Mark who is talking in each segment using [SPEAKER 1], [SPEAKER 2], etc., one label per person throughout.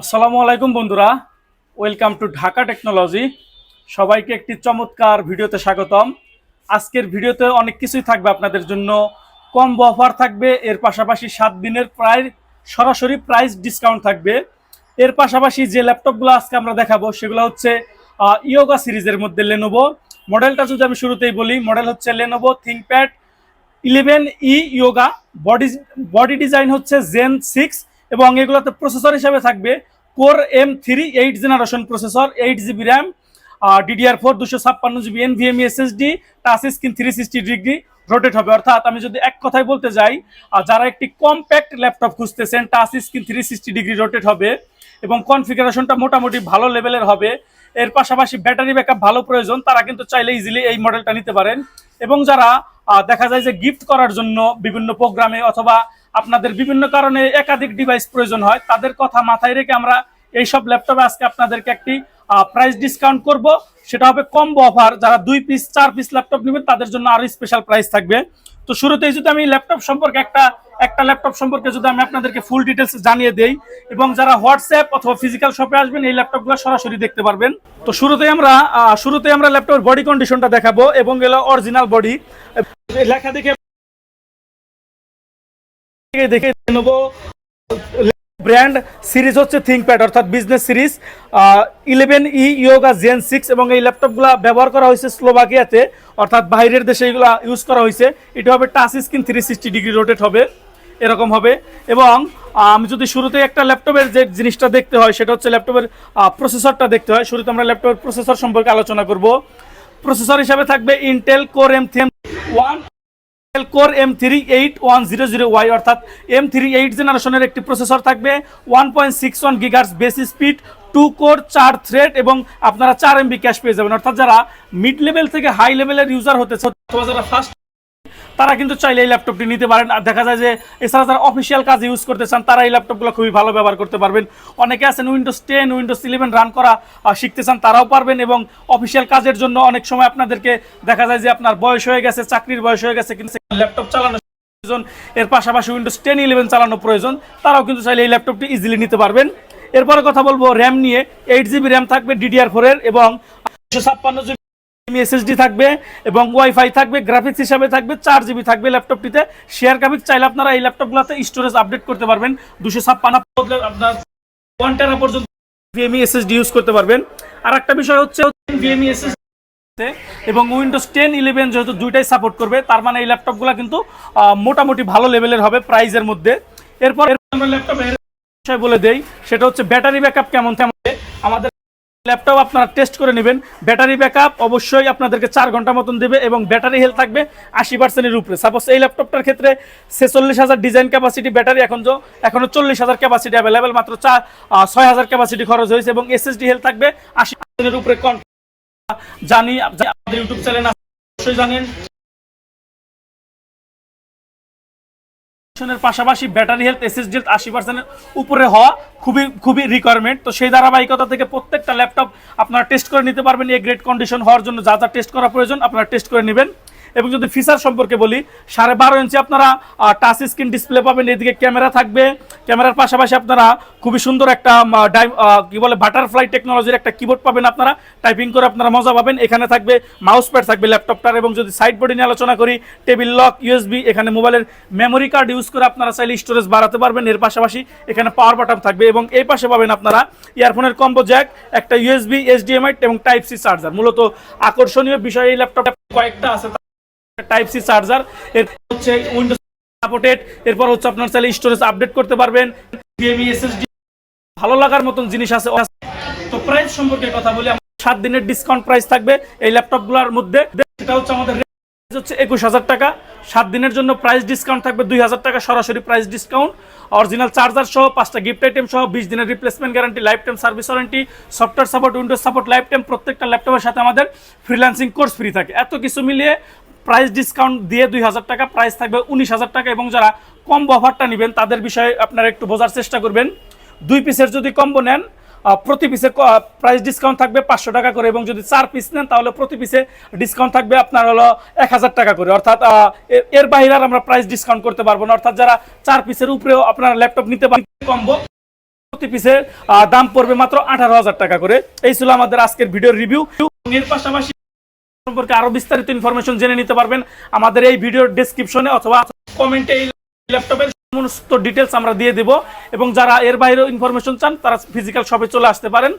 [SPEAKER 1] আসসালামু আলাইকুম বন্ধুরা। ওয়েলকাম টু ঢাকা টেকনোলজি সবাইকে একটি চমৎকার ভিডিওতে স্বাগতম। আজকের ভিডিওতে অনেক কিছুই থাকবে আপনাদের জন্য। কম অফার থাকবে, এর পাশাপাশি সাত দিনের প্রায়, সরাসরি প্রাইস ডিসকাউন্ট থাকবে। এর পাশাপাশি যে ল্যাপটপগুলো আজকে আমরা দেখাবো, সেগুলো হচ্ছে ইয়োগা সিরিজের মধ্যে লেনোভো মডেলটা যদি আমি শুরুতেই বলি মডেল হচ্ছে Lenovo ThinkPad eleven E Yoga body body design হচ্ছে জেন সিক্স এবং এগুলোতে প্রসেসর হিসাবে থাকবে core M three eight generation processor eight GB RAM আর ডিডিআর ফোর দুশো ছাপ্পান্ন GB NVMe SSD touch screen three sixty degree rotate হবে। অর্থাৎ আমি যদি এক কথায় বলতে যাই যারা একটি কম্প্যাক্ট ল্যাপটপ খুঁজতেছেন touch screen three sixty degree rotate হবে এবং কনফিগারেশনটা মোটামুটি ভালো লেভেলের হবে। এর পাশাপাশি ব্যাটারি ব্যাকআপ ভালো প্রয়োজন, তারা কিন্তু চাইলে ইজিলি এই মডেলটা নিতে পারেন। এবং যারা দেখা যায় যে গিফট করার জন্য বিভিন্ন প্রোগ্রামে অথবা আপনাদের বিভিন্ন কারণে একাধিক ডিভাইস প্রয়োজন হয়, তাদের কথা মাথায় রেখে আমরা এইসব ল্যাপটপে আজকে আপনাদেরকে একটি প্রাইস ডিসকাউন্ট করব। সেটা হবে কম্বো অফার যারা দুই পিস চার পিস ল্যাপটপ নেবেন, তাদের জন্য আরও স্পেশাল প্রাইস থাকবে। তো শুরুতেই যদি আমি ল্যাপটপ সম্পর্কে একটা একটা ল্যাপটপ সম্পর্কে যদি আমি আপনাদেরকে ফুল ডিটেলস জানিয়ে দেই, এবং যারা হোয়াটসঅ্যাপ অথবা ফিজিক্যাল শপে আসবেন, এই ল্যাপটপগুলো সরাসরি দেখতে পারবেন। তো শুরুতেই আমরা শুরুতেই আমরা ল্যাপটপের বডি কন্ডিশনটা দেখাবো, এবং এলো অরিজিনাল বডি লেখা দেখে দেখে নেব। ব্র্যান্ড সিরিজ হচ্ছে থিঙ্কপ্যাড অর্থাৎ business series eleven E Yoga Gen six এবং এই ল্যাপটপগুলো ব্যবহার করা হয়েছে স্লোভাকিয়াতে অর্থাৎ বাইরের দেশে এগুলো ইউজ করা হয়েছে। এটা হবে touch screen three sixty degree rotate হবে, এরকম হবে। এবং আমি যদি শুরুতে একটা ল্যাপটপের যে জিনিসটা দেখতে হয়, সেটা হচ্ছে ল্যাপটপের প্রসেসরটা দেখতে হয়। শুরুতে আমরা ল্যাপটপের প্রসেসর সম্পর্কে আলোচনা করব। প্রসেসর হিসাবে থাকবে Intel core M three one core M three eight one zero zero Y অর্থাৎ এম থ্রি এইট জেনারেশনের একটি প্রসেসর থাকবে one point six one gigahertz base speed two core চার থ্রেড এবং আপনারা চার এমবি ক্যাশ পেয়ে যাবেন। অর্থাৎ যারা মিড লেভেল থেকে হাই লেভেলের ইউজার হতে যারা ফার্স্ট তারা কিন্তু চাইলে এই ল্যাপটপটি নিতে পারেন। আর দেখা যায় যে, এছাড়া যারা অফিসিয়াল কাজ ইউজ করতে চান, তারা এই ল্যাপটপগুলো খুবই ভালো ব্যবহার করতে পারবেন। অনেকে আছেন Windows ten Windows eleven run করা শিখতে চান, তারাও পারবেন এবং অফিসিয়াল কাজের জন্য অনেক সময় আপনাদেরকে দেখা যায় যে আপনার বয়স হয়ে গেছে, চাকরির বয়স হয়ে গেছে, কিন্তু ল্যাপটপ চালানো প্রয়োজন। এর পাশাপাশি উইন্ডোজ টেন ইলেভেন চালানো প্রয়োজন। তারাও কিন্তু চাইলে এই ল্যাপটপটি ইজিলি নিতে পারবেন। এরপরে কথা বলব র্যাম নিয়ে। এইট জিবি র্যাম থাকবে ডিডিআর ফোরের এবং ছাপ্পান্ন জিবি এসএসডি থাকবে এবং ওয়াইফাই থাকবে গ্রাফিক্স হিসাবে থাকবে, চার জিবি থাকবে ল্যাপটপটিতে শেয়ার গ্রাফিক্স চাইলে আপনারা এই ল্যাপটপগুলোতে স্টোরেজ আপডেট করতে পারবেন। দুশো ছাপ্পান্ন আপনার ওয়ান টেরা পর্যন্ত ভিএমই এসএসডি ইউজ করতে পারবেন। আর একটা বিষয় হচ্ছে ভিএমই এসএসডি এবং উইন্ডোজ টেন ইলেভেন যেহেতু দুইটাই সাপোর্ট করবে, তার মানে এই ল্যাপটপগুলো কিন্তু মোটামুটি ভালো লেভেলের হবে প্রাইজের মধ্যে। এরপর আমরা ল্যাপটপের বিষয় বলে দেই, সেটা হচ্ছে ব্যাটারি ব্যাকআপ কেমন? কেমন আমাদের ল্যাপটপ আপনারা টেস্ট করে নেবেন। ব্যাটারি ব্যাকআপ অবশ্যই আপনাদেরকে চার ঘণ্টা মতন দেবে এবং ব্যাটারি হেলথ থাকবে আশি পার্সেন্টের উপরে। সাপোজ এই ল্যাপটপটার ক্ষেত্রে ছেচল্লিশ হাজার ডিজাইন ক্যাপাসিটি ব্যাটারি এখন তো এখনও চল্লিশ হাজার ক্যাপাসিটি অ্যাভেলেবেল মাত্র চার ছয় হাজার ক্যাপাসিটি খরচ হয়েছে এবং এসএসডি হেলথ থাকবে আশি পার্সেন্টের উপরে জানি আমাদের ইউটিউব চ্যানেল অবশ্যই জানেন। পাশাপাশি ব্যাটারি হেলথ এসএসডি হেলথ আশি পার্সেন্টের উপরে হওয়া খুবই খুবই রিকোয়ারমেন্ট তো সেই ধারাবাহিকতা থেকে প্রত্যেকটা ল্যাপটপ আপনারা টেস্ট করে নিতে পারবেন। এই গ্রেট কন্ডিশন হওয়ার জন্য যা যা টেস্ট করা প্রয়োজন আপনারা টেস্ট করে নেবেন। এবং যদি ফিচার সম্পর্কে বলি, সাড়ে বারো ইঞ্চি আপনারা টাচ স্ক্রিন ডিসপ্লে পাবেন, এদিকে ক্যামেরা থাকবে। ক্যামেরার পাশাপাশি আপনারা খুবই সুন্দর একটা ডাই- কি বলে বাটারফ্লাই টেকনোলজির একটা কিবোর্ড পাবেন আপনারা। টাইপিং করে আপনারা মজা পাবেন। এখানে থাকবে মাউস প্যাড থাকবে ল্যাপটপটার এবং যদি সাইড বডি নিয়ে আলোচনা করি টেবিল লক ইউএসবি এখানে মোবাইলের মেমোরি কার্ড ইউজ করে আপনারা চাইলে স্টোরেজ বাড়াতে পারবেন। এর পাশাপাশি এখানে পাওয়ার বাটন থাকবে এবং এই পাশে পাবেন আপনারা ইয়ারফোনের কম্বো জ্যাক একটা ইউএসবি এইচডিএমআই এবং টাইপ সি চার্জার মূলত আকর্ষণীয় বিষয় এই ল্যাপটপটা কয়েকটা আছে টাইপ সি চার্জার এর হচ্ছে উইন্ডোজ সাপোর্টেড এরপর হচ্ছে আপনার চাইলে স্টোরেজ আপডেট করতে পারবেন। ভিএমই এসএসডি ভালো লাগার মতন জিনিস আছে। তো প্রাইস সম্পর্কে কথা বলি সাত দিনের ডিসকাউন্ট প্রাইস থাকবে এই ল্যাপটপগুলোর মধ্যে। সেটা হচ্ছে আমাদের হচ্ছে একুশ হাজার টাকা। সাত দিনের জন্য প্রাইস ডিসকাউন্ট থাকবে দুই হাজার টাকা, সরাসরি প্রাইস ডিসকাউন্ট অরিজিনাল চার্জার সহ পাঁচটা গিফট আইটেম সহ বিশ দিনের replacement guarantee life time service warranty software support Windows support life time প্রত্যেকটা ল্যাপটপের সাথে আমাদের ফ্রিল্যান্সিং কোর্স ফ্রি থাকে। এত কিছু মিলিয়ে প্রাইস ডিসকাউন্ট দিয়ে দুই হাজার টাকা প্রাইস থাকবে উনিশ হাজার টাকা এবং যারা কম অফারটা নেবেন, তাদের বিষয়ে আপনারা একটু বোঝার চেষ্টা করবেন। দুই পিসের যদি কম্বো নেন প্রতি পিসে প্রাইস ডিসকাউন্ট থাকবে পাঁচশো টাকা করে এবং যদি চার পিস নেন, তাহলে প্রতি পিসে ডিসকাউন্ট থাকবে আপনার হলো এক হাজার টাকা করে। অর্থাৎ এর- বাইরে আমরা প্রাইস ডিসকাউন্ট করতে পারব না। অর্থাৎ যারা চার পিসের উপরেও আপনারা ল্যাপটপ নিতে পারেন কম্বো প্রতি পিসে দাম পড়বে মাত্র আঠারো হাজার টাকা করে। এই ছিল আমাদের আজকের ভিডিওর রিভিউ এর পাশাপাশি সম্পর্কে আরও বিস্তারিত ইনফরমেশন জেনে নিতে পারবেন। আমাদের এই ভিডিওর ডেসক্রিপশনে অথবা কমেন্টে এই ল্যাপটপের সমস্ত ডিটেলস আমরা দিয়ে দেব এবং যারা এর বাইরেও ইনফরমেশন চান, তারা ফিজিক্যাল শপে চলে আসতে পারেন।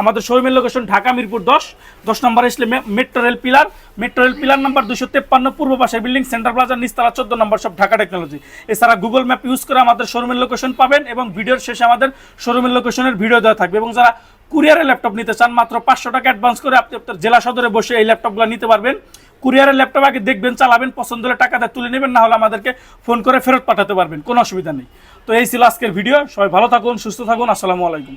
[SPEAKER 1] আমাদের শোরুমের লোকেশন ঢাকা মিরপুর দশ। দশ নম্বর আসলে metro rail pillar metro rail pillar number দুশো তেপ্পান্ন, পূর্ব পাশের বিল্ডিং সেন্টার প্লাজা নিস্তালা চোদ্দ নম্বর সব ঢাকা টেকনোলজি এছাড়া গুগল ম্যাপ ইউজ করে আমাদের শোরুমের লোকেশন পাবেন এবং ভিডিওর শেষে আমাদের শোরুমের লোকেশনের ভিডিও দেওয়া থাকবে। এবং যারা কুরিয়ারের ল্যাপটপ নিতে চান, মাত্র পাঁচশো টাকা অ্যাডভান্স করে আপনি আপনার জেলা সদরে বসে এই ল্যাপটপগুলো নিতে পারবেন। কুরিয়ারের ল্যাপটপ আগে দেখবেন, চালাবেন, পছন্দ হলে টাকাটা তুলে নেবেন, না হলে আমাদেরকে ফোন করে ফেরত পাঠাতে পারবেন। কোনো অসুবিধা নেই। তো এই ছিল আজকের ভিডিও সবাই ভালো থাকুন, সুস্থ থাকুন। আসসালামু আলাইকুম।